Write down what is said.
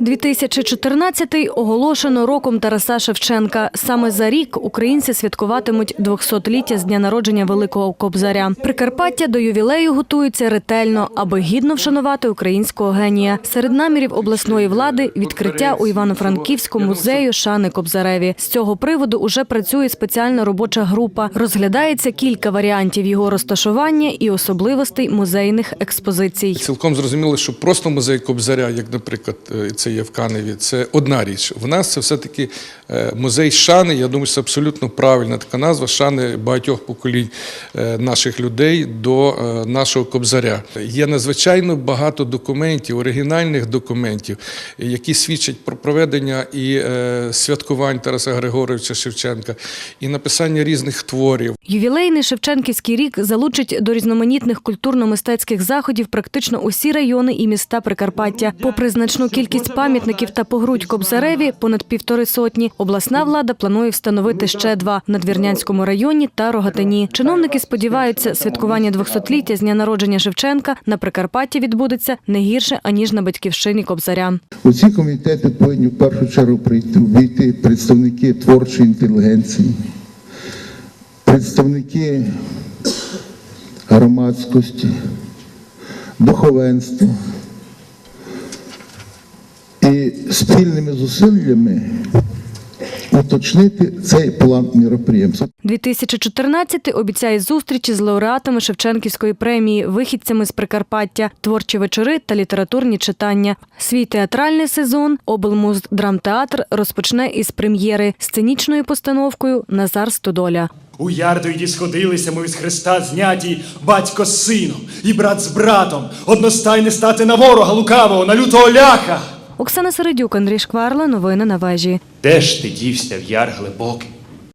2014-й оголошено роком Тараса Шевченка. Саме за рік українці святкуватимуть 200-ліття з дня народження Великого Кобзаря. Прикарпаття до ювілею готується ретельно, аби гідно вшанувати українського генія. Серед намірів обласної влади відкриття у Івано-Франківському музею Шани Кобзареві. З цього приводу уже працює спеціальна робоча група. Розглядається кілька варіантів його розташування і особливостей музейних експозицій. Цілком зрозуміло, що просто музей Кобзаря, як, наприклад, е, це є в Каневі, це одна річ. В нас це все-таки е, музей шани. Я думаю, це абсолютно правильна така назва шани багатьох поколінь е, наших людей до е, нашого Кобзаря. Є надзвичайно багато документів, оригінальних документів, які свідчать про проведення і святкувань Тараса Григоровича Шевченка, і написання різних творів. Ювілейний Шевченківський рік залучить до різноманітних культурно-мистецьких заходів практично усі райони і міста Прикарпаття. Попри значну кількість пам'ятників та погрудь Кобзареві, понад півтори сотні, обласна влада планує встановити ще два в Надвірнянському районі та Рогатині. Чиновники сподіваються, святкування 200-ліття з дня народження Шевченка на Прикарпатті відбудеться не гірше аніж на батьківщині Кобзаря. У комітети повинні в першу чергу прийти війти представники творчої інтелігенції, представники громадськості, духовенства. І спільними зусиллями уточнити цей план міроприємств. 2014 обіцяє зустрічі з лауреатами Шевченківської премії, вихідцями з Прикарпаття, творчі вечори та літературні читання. Свій театральний сезон облмуздрамтеатр розпочне із прем'єри сценічною постановкою Назар Стодоля. У Ярдоїді сходилися ми з Христа зняті батько з сином і брат з братом, одностайне стати на ворога лукавого, на лютого ляха. Оксана Середюк, Андрій Шкварла. Новини на вежі. Де ж ти дівся в яр глибокий?